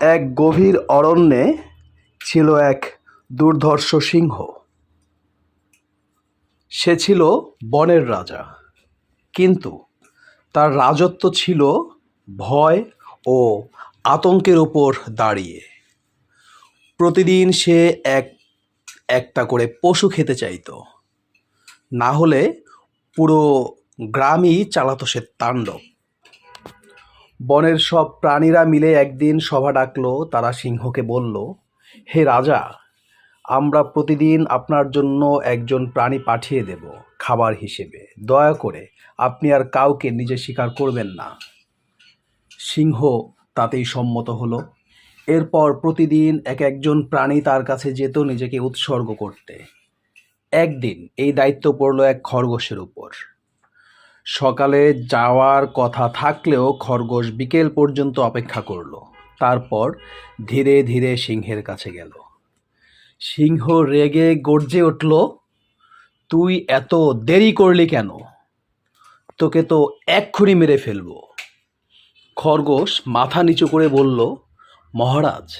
এক গভীর অরণ্যে ছিল এক দুর্ধর্ষ সিংহ। সে ছিল বনের রাজা, কিন্তু তার রাজত্ব ছিল ভয় ও আতঙ্কের উপর দাঁড়িয়ে। প্রতিদিন সে এক, একটা করে পশু খেতে চাইতো। না হলে পুরো গ্রামই চালাতো সে তাণ্ডব। বনের সব প্রাণীরা মিলে একদিন সভা ডাকলো, তারা সিংহকে বলল, হে রাজা, আমরা প্রতিদিন আপনার জন্য একজন প্রাণী পাঠিয়ে দেব খাবার হিসেবে। দয়া করে আপনি আর কাউকে নিজে স্বীকার করবেন না। সিংহ তাতেই সম্মত হলো। এরপর প্রতিদিন এক একজন প্রাণী তার কাছে যেত নিজেকে উৎসর্গ করতে। একদিন এই দায়িত্ব পড়ল এক খরগোশের উপর। সকালে যাওয়ার কথা থাকলেও খরগোশ বিকেল পর্যন্ত অপেক্ষা করল। তারপর ধীরে ধীরে সিংহের কাছে গেল। সিংহ রেগে গর্জে উঠল, তুই এত দেরি করলি কেন? তোকে তো এক্ষুনি মেরে ফেলব। খরগোশ মাথা নিচু করে বলল, মহারাজ,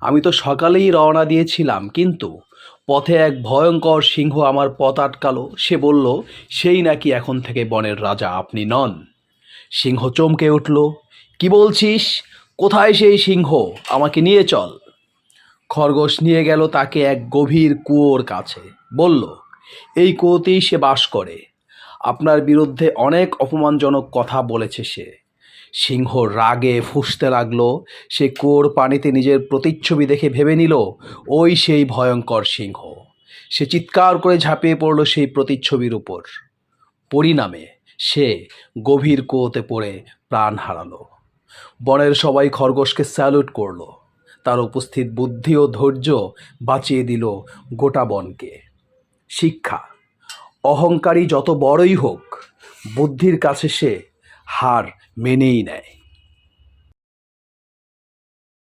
আমি তো সকালেই রওনা দিয়েছিলাম, কিন্তু পথে এক ভয়ঙ্কর সিংহ আমার পথ আটকালো। সে বলল, সেই নাকি এখন থেকে বনের রাজা আপনি নন। সিংহ চমকে উঠল, কি বলছিস? কোথায় সেই সিংহ? আমাকে নিয়ে চল। খরগোশ নিয়ে গেল তাকে এক গভীর কুয়োর কাছে। বলল, এই কুয়োতেই সে বাস করে। আপনার বিরুদ্ধে অনেক অপমানজনক কথা বলেছে সে। সিংহ রাগে ফুঁসতে লাগল। সে কুয়োর পানিতে নিজের প্রতিচ্ছবি দেখে ভেবে নিল, ওই সেই ভয়ঙ্কর সিংহ। সে চিৎকার করে ঝাঁপিয়ে পড়ল সেই প্রতিচ্ছবির উপর। পরিণামে সে গভীর কুয়োতে পড়ে প্রাণ হারালো। বনের সবাই খরগোশকে স্যালুট করল। তার উপস্থিত বুদ্ধি ও ধৈর্য বাঁচিয়ে দিল গোটা বনকে। শিক্ষা অহংকারী যত বড়ই হোক, বুদ্ধির কাছে সে হার মেনেই নেয়।